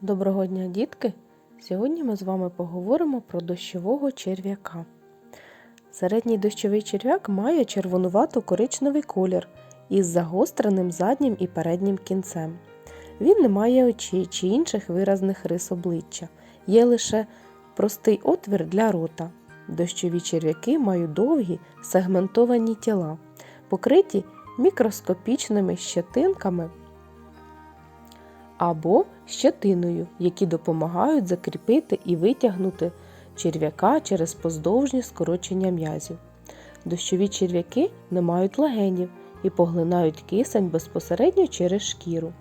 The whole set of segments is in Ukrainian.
Доброго дня, дітки! Сьогодні ми з вами поговоримо про дощового черв'яка. Середній дощовий черв'як має червонувато коричневий колір із загостреним заднім і переднім кінцем. Він не має очей чи інших виразних рис обличчя, є лише простий отвір для рота. Дощові черв'яки мають довгі сегментовані тіла, покриті мікроскопічними щетинками або щетиною, які допомагають закріпити і витягнути черв'яка через поздовжні скорочення м'язів. Дощові черв'яки не мають легенів і поглинають кисень безпосередньо через шкіру.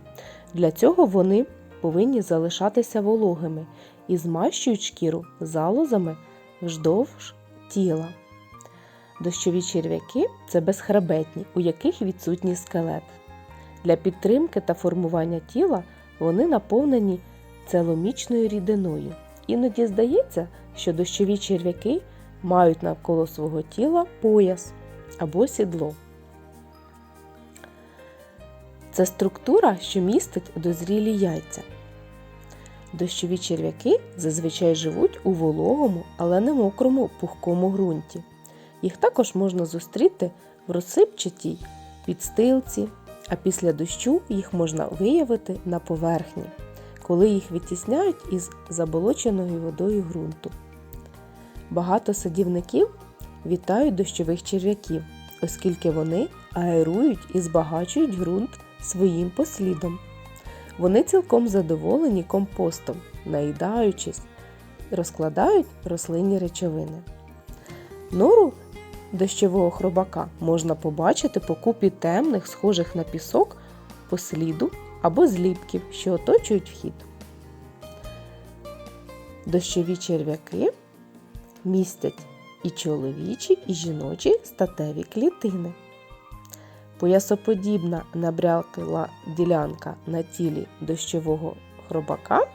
Для цього вони повинні залишатися вологими і змащують шкіру залозами вздовж тіла. Дощові черв'яки це безхребетні, у яких відсутній скелет. Для підтримки та формування тіла вони наповнені целомічною рідиною. Іноді здається, що дощові черв'яки мають навколо свого тіла пояс або сідло. Це структура, що містить дозрілі яйця. Дощові черв'яки зазвичай живуть у вологому, але не мокрому пухкому ґрунті. Їх також можна зустріти в розсипчатій підстилці, а після дощу їх можна виявити на поверхні, коли їх відтісняють із заболоченої водою ґрунту. Багато садівників вітають дощових черв'яків, оскільки вони аерують і збагачують ґрунт своїм послідом. Вони цілком задоволені компостом, наїдаючись, розкладають рослинні речовини. Нору дощового хробака можна побачити по купі темних, схожих на пісок, посліду або зліпків, що оточують вхід. Дощові черв'яки містять і чоловічі, і жіночі статеві клітини. Поясоподібна набрякла ділянка на тілі дощового хробака,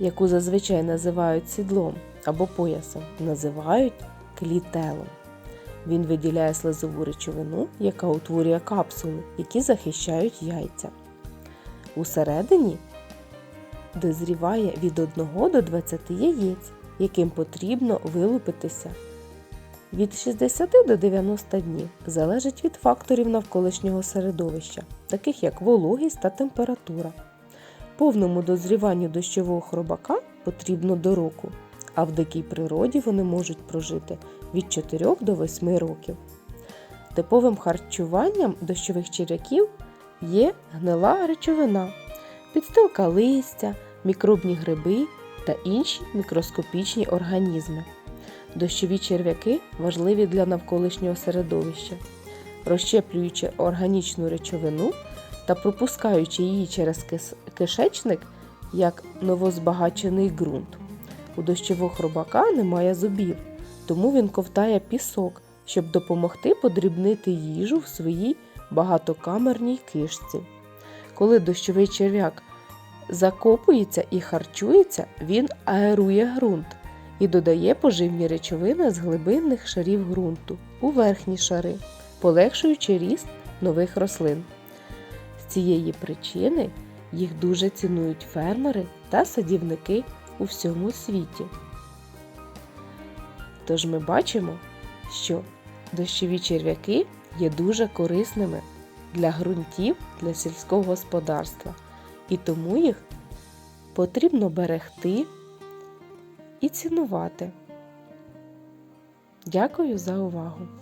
яку зазвичай називають сідлом або поясом, називають клітелом. Він виділяє слизову речовину, яка утворює капсули, які захищають яйця. Усередині дозріває від 1 до 20 яєць, яким потрібно вилупитися від 60 до 90 днів залежить від факторів навколишнього середовища, таких як вологість та температура. Повному дозріванню дощового хробака потрібно до року, а в дикій природі вони можуть прожити від 4 до 8 років. Типовим харчуванням дощових черв'яків є гнила речовина, підстилка листя, мікробні гриби та інші мікроскопічні організми. Дощові черв'яки важливі для навколишнього середовища, розщеплюючи органічну речовину та пропускаючи її через кишечник як новозбагачений ґрунт. У дощового хробака немає зубів, тому він ковтає пісок, щоб допомогти подрібнити їжу в своїй багатокамерній кишці. Коли дощовий черв'як закопується і харчується, він аерує ґрунт і додає поживні речовини з глибинних шарів ґрунту у верхні шари, полегшуючи ріст нових рослин. З цієї причини їх дуже цінують фермери та садівники у всьому світі. Тож ми бачимо, що дощові черв'яки є дуже корисними для ґрунтів для сільського господарства, і тому їх потрібно берегти і цінувати. Дякую за увагу!